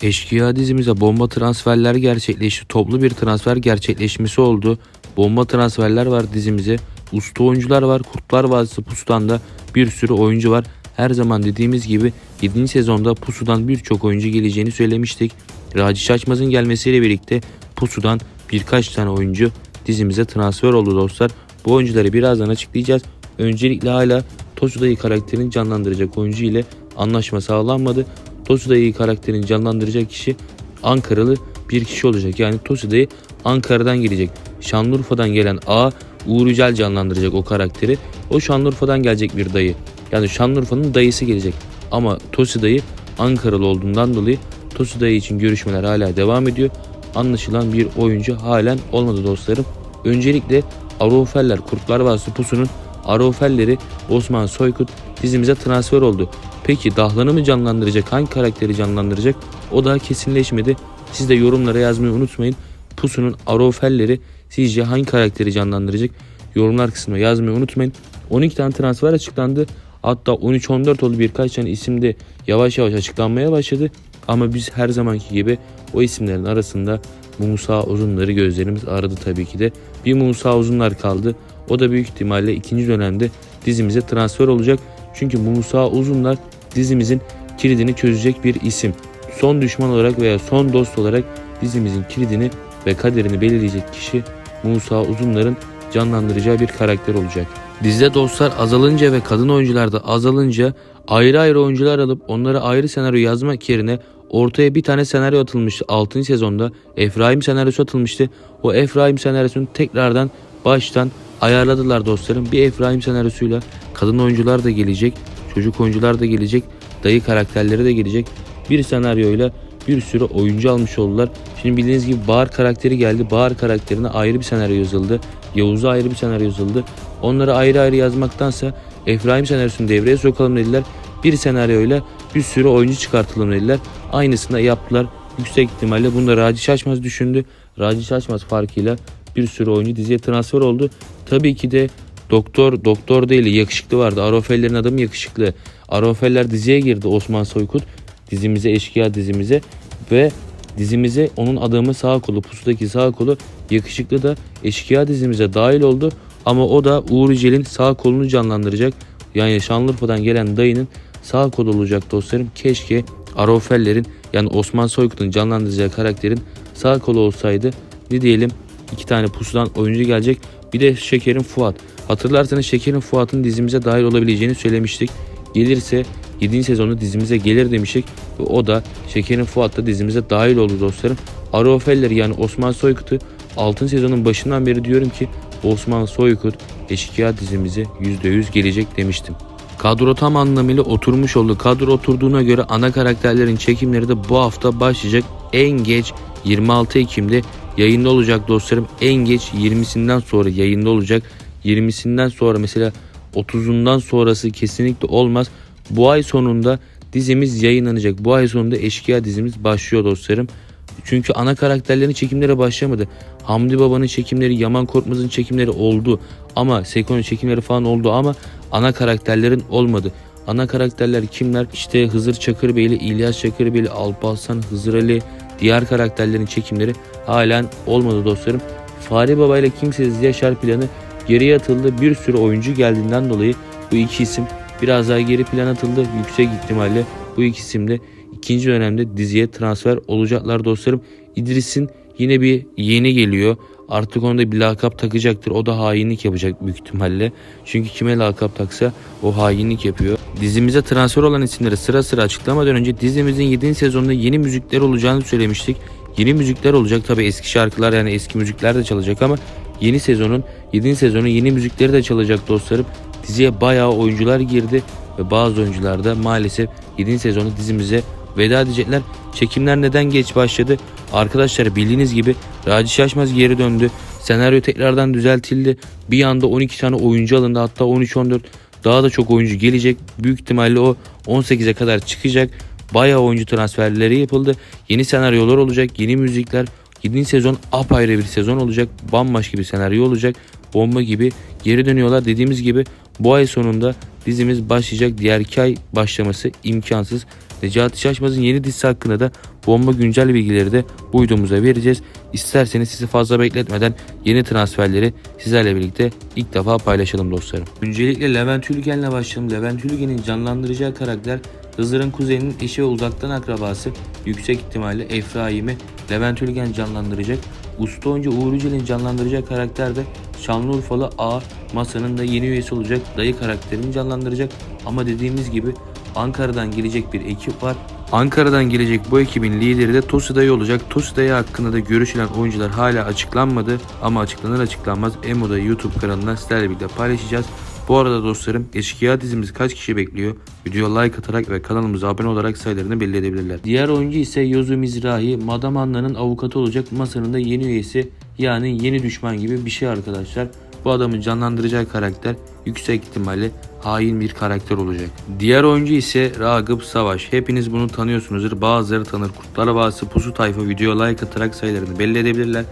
Eşkıya dizimize bomba transferler gerçekleşti. Toplu bir transfer gerçekleşmesi oldu. Bomba transferler var dizimize. Usta oyuncular var. Kurtlar Vadisi Pusu'dan da bir sürü oyuncu var. Her zaman dediğimiz gibi 7. sezonda Pusu'dan birçok oyuncu geleceğini söylemiştik. Raci Şaşmaz'ın gelmesiyle birlikte Pusu'dan birkaç tane oyuncu dizimize transfer oldu dostlar. Bu oyuncuları birazdan açıklayacağız. Öncelikle hala Tosuda'yı karakterini canlandıracak oyuncu ile anlaşma sağlanmadı. Tosuda'yı karakterini canlandıracak kişi Ankaralı bir kişi olacak. Yani Tosuda'yı Ankara'dan gelecek. Şanlıurfa'dan gelen A Uğur Yücel canlandıracak o karakteri. O Şanlıurfa'dan gelecek bir dayı. Yani Şanlıurfa'nın dayısı gelecek. Ama Tosuda'yı Ankaralı olduğundan dolayı Tosuda'yı için görüşmeler hala devam ediyor. Anlaşılan bir oyuncu halen olmadı dostlarım. Öncelikle Arofeller Kurtlar Vadisi Pusu'nun Arofelleri Osman Soykut dizimize transfer oldu. Peki Dahlan'ı mı canlandıracak? Hangi karakteri canlandıracak? O daha kesinleşmedi. Siz de yorumlara yazmayı unutmayın. Pusu'nun Arofelleri sizce hangi karakteri canlandıracak? Yorumlar kısmına yazmayı unutmayın. 12 tane transfer açıklandı. Hatta 13-14 oldu birkaç tane isim de yavaş yavaş açıklanmaya başladı. Ama biz her zamanki gibi o isimlerin arasında Musa Uzunları gözlerimiz aradı tabii ki de. Bir Musa Uzunlar kaldı. O da büyük ihtimalle ikinci dönemde dizimize transfer olacak. Çünkü Musa Uzunlar dizimizin kilidini çözecek bir isim. Son düşman olarak veya son dost olarak dizimizin kilidini ve kaderini belirleyecek kişi Musa Uzunlar'ın canlandıracağı bir karakter olacak. Dizide dostlar azalınca ve kadın oyuncular da azalınca ayrı ayrı oyuncular alıp onlara ayrı senaryo yazmak yerine ortaya bir tane senaryo atılmıştı. 6. sezonda Efraim senaryosu atılmıştı. O Efraim senaryosunu tekrardan baştan ayarladılar dostlarım. Bir Efraim senaryosuyla kadın oyuncular da gelecek, çocuk oyuncular da gelecek, dayı karakterleri de gelecek. Bir senaryoyla bir sürü oyuncu almış oldular. Şimdi bildiğiniz gibi Bahar karakteri geldi. Bahar karakterine ayrı bir senaryo yazıldı. Yavuz'a ayrı bir senaryo yazıldı. Onları ayrı ayrı yazmaktansa Efraim senaryosunu devreye sokalım dediler. Bir senaryoyla bir sürü oyuncu çıkartalım dediler. Aynısını yaptılar. Yüksek ihtimalle bunu da Raci Şaşmaz düşündü. Raci Şaşmaz farkıyla bir sürü oyuncu diziye transfer oldu. Tabii ki de doktor doktor değil yakışıklı vardı. Arofeller'in adamı yakışıklı. Arofeller diziye girdi Osman Soykut. Dizimize eşkıya dizimize ve dizimize onun adamı sağ kolu pusudaki sağ kolu yakışıklı da eşkıya dizimize dahil oldu. Ama o da Uğur Yücel'in sağ kolunu canlandıracak. Yani Şanlıurfa'dan gelen dayının sağ kolu olacak dostlarım. Keşke Arofeller'in yani Osman Soykut'un canlandıracağı karakterin sağ kolu olsaydı. Ne diyelim iki tane pusudan oyuncu gelecek. Bir de Şeker'in Fuat. Hatırlarsanız Şeker'in Fuat'ın dizimize dahil olabileceğini söylemiştik. Gelirse 7. sezonda dizimize gelir demiştik. Ve o da Şeker'in Fuat da dizimize dahil oldu dostlarım. Arofeller yani Osman Soykut'u 6. sezonun başından beri diyorum ki Osman Soykut Eşkıya dizimize %100 gelecek demiştim. Kadro tam anlamıyla oturmuş oldu. Kadro oturduğuna göre ana karakterlerin çekimleri de bu hafta başlayacak. En geç 26 Ekim'de yayında olacak dostlarım. En geç 20'sinden sonra yayında olacak. 20'sinden sonra mesela 30'undan sonrası kesinlikle olmaz. Bu ay sonunda dizimiz yayınlanacak. Bu ay sonunda Eşkıya dizimiz başlıyor dostlarım. Çünkü ana karakterlerin çekimleri başlamadı. Hamdi Baba'nın çekimleri, Yaman Korkmaz'ın çekimleri oldu. Ama Seko'nun çekimleri falan oldu ama ana karakterlerin olmadı. Ana karakterler kimler? İşte Hızır Çakırbeyli, İlyas Çakırbeyli, Alparslan, Hızır Ali, diğer karakterlerin çekimleri halen olmadı dostlarım. Fahri Baba ile Kimsesiz Yaşar planı geriye atıldı. Bir sürü oyuncu geldiğinden dolayı bu iki isim biraz daha geri plan atıldı. Yüksek ihtimalle bu iki isim de ikinci dönemde diziye transfer olacaklar dostlarım. İdris'in yine bir yeni geliyor. Artık ona da bir lakap takacaktır. O da hainlik yapacak büyük ihtimalle. Çünkü kime lakap taksa o hainlik yapıyor. Dizimize transfer olan isimleri sıra sıra açıklamadan önce dizimizin 7. sezonunda yeni müzikler olacağını söylemiştik. Yeni müzikler olacak tabi eski şarkılar yani eski müzikler de çalacak ama yeni sezonun 7. sezonun yeni müzikleri de çalacak dostlarım. Diziye bayağı oyuncular girdi ve bazı oyuncular da maalesef 7. sezonu dizimize veda edecekler. Çekimler neden geç başladı? Arkadaşlar bildiğiniz gibi Raci Şaşmaz geri döndü. Senaryo tekrardan düzeltildi. Bir anda 12 tane oyuncu alındı. Hatta 13-14 daha da çok oyuncu gelecek. Büyük ihtimalle o 18'e kadar çıkacak. Bayağı oyuncu transferleri yapıldı. Yeni senaryolar olacak. Yeni müzikler. 7. sezon apayrı bir sezon olacak. Bambaşka bir senaryo olacak. Bomba gibi geri dönüyorlar. Dediğimiz gibi bu ay sonunda dizimiz başlayacak. Diğer iki ay başlaması imkansız. Necati Şaşmaz'ın yeni dizisi hakkında da bomba güncel bilgileri de bu videomuza vereceğiz. İsterseniz sizi fazla bekletmeden yeni transferleri sizlerle birlikte ilk defa paylaşalım dostlarım. Öncelikle Levent Ülgen'le başlayalım. Levent Ülgen'in canlandıracağı karakter Hızır'ın kuzeninin eşi ve uzaktan akrabası yüksek ihtimalle Efraim'i Levent Ülgen canlandıracak. Usta oyuncu Uğur Yücel'in canlandıracağı karakter de Şanlıurfalı A masanın da yeni üyesi olacak. Dayı karakterini canlandıracak. Ama dediğimiz gibi Ankara'dan gelecek bir ekip var. Ankara'dan gelecek bu ekibin lideri de Tosi Dayı olacak. Tosi Dayı hakkında da görüşülen oyuncular hala açıklanmadı ama açıklanır açıklanmaz Emo'da YouTube kanalından sizlerle birlikte paylaşacağız. Bu arada dostlarım Eşkıya dizimiz kaç kişi bekliyor? Videoya like atarak ve kanalımıza abone olarak sayılarını belli edebilirler. Diğer oyuncu ise Yozu Mizrahi, Madame Anna'nın avukatı olacak masanın da yeni üyesi yani yeni düşman gibi bir şey arkadaşlar. Bu adamın canlandıracağı karakter yüksek ihtimalle hain bir karakter olacak. Diğer oyuncu ise Ragıp Savaş. Hepiniz bunu tanıyorsunuzdur. Bazıları tanır. Kurtlar Vadisi Pusu Tayfa videoya like atarak sayılarını belli edebilirler.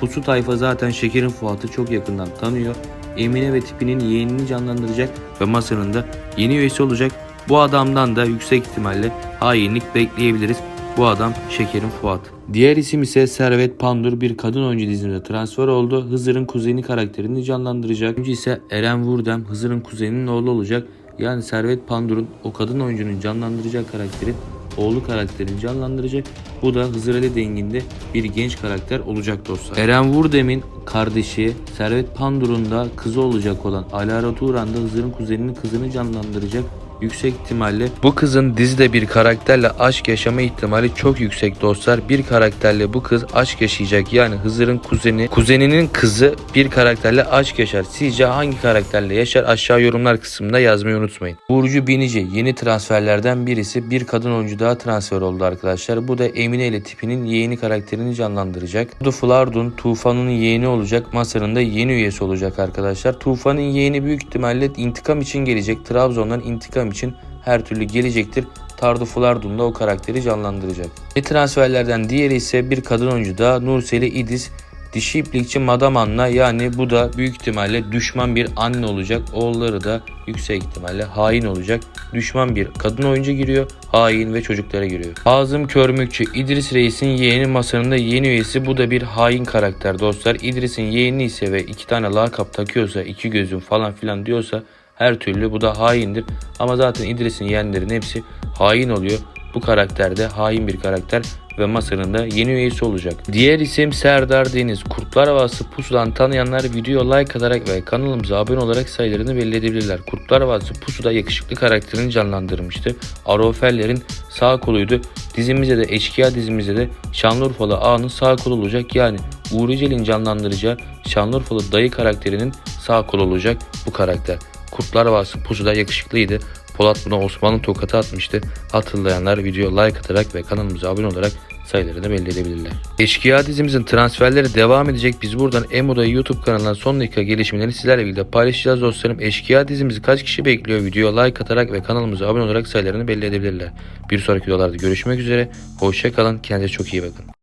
Pusu Tayfa zaten Şeker'in Fuat'ı çok yakından tanıyor. Emine ve tipinin yeğenini canlandıracak ve masanın da yeni üyesi olacak. Bu adamdan da yüksek ihtimalle hainlik bekleyebiliriz. Bu adam Şeker'in Fuat. Diğer isim ise Servet Pandur bir kadın oyuncu dizimize transfer oldu. Hızır'ın kuzeni karakterini canlandıracak. Oyuncu ise Eren Vurdem Hızır'ın kuzeninin oğlu olacak. Yani Servet Pandur'un o kadın oyuncunun canlandıracağı karakteri oğlu karakterini canlandıracak. Bu da Hızır Ali denginde bir genç karakter olacak dostlar. Eren Vurdem'in kardeşi Servet Pandur'un da kızı olacak olan Alara Turan da Hızır'ın kuzeninin kızını canlandıracak. Yüksek ihtimalle bu kızın dizide bir karakterle aşk yaşama ihtimali çok yüksek dostlar. Bir karakterle bu kız aşk yaşayacak. Yani Hızır'ın kuzeni, kuzeninin kızı bir karakterle aşk yaşar. Sizce hangi karakterle yaşar? Aşağı yorumlar kısmında yazmayı unutmayın. Burcu Binici yeni transferlerden birisi. Bir kadın oyuncu daha transfer oldu arkadaşlar. Bu da Emine ile tipinin yeğeni karakterini canlandıracak. Dudu Flardun Tufan'ın yeğeni olacak. Masa'nın da yeni üyesi olacak arkadaşlar. Tufan'ın yeğeni büyük ihtimalle intikam için gelecek. Trabzon'dan intikam için her türlü gelecektir. Tardu Flardun da o karakteri canlandıracak. Ve transferlerden diğeri ise bir kadın oyuncu da Nurseli İdiz. Dişi iplikçi Madame Anna yani bu da büyük ihtimalle düşman bir anne olacak. Oğulları da yüksek ihtimalle hain olacak. Düşman bir kadın oyuncu giriyor. Hain ve çocuklara giriyor. Hazım Körmükçü İdris Reis'in yeğeni masanın da yeni üyesi. Bu da bir hain karakter dostlar. İdris'in yeğeni ise ve iki tane lakap takıyorsa, iki gözüm falan filan diyorsa her türlü bu da haindir. Ama zaten İdris'in yeğenlerin hepsi hain oluyor. Bu karakter de hain bir karakter ve masanın da yeni üyesi olacak. Diğer isim Serdar Deniz. Kurtlar Havası Pusu'dan tanıyanlar video like atarak ve kanalımıza abone olarak sayılarını belli edebilirler. Kurtlar Havası Pusu'da yakışıklı karakterini canlandırmıştı. Arofeller'in sağ koluydu. Dizimizde de Eşkıya dizimizde de Şanlıurfalı Ağa'nın sağ kolu olacak. Yani Uğur Yücel'in canlandıracağı Şanlıurfalı dayı karakterinin sağ kolu olacak bu karakter. Kurtlar Vadisi Pusu'da yakışıklıydı. Polat buna Osmanlı tokatı atmıştı. Hatırlayanlar videoya like atarak ve kanalımıza abone olarak sayılarını belli edebilirler. Eşkıya dizimizin transferleri devam edecek. Biz buradan Emo'da YouTube kanalından son dakika gelişmelerini sizlerle birlikte paylaşacağız dostlarım. Eşkıya dizimizi kaç kişi bekliyor? Videoya like atarak ve kanalımıza abone olarak sayılarını belli edebilirler. Bir sonraki videolarda görüşmek üzere. Hoşçakalın. Kendinize çok iyi bakın.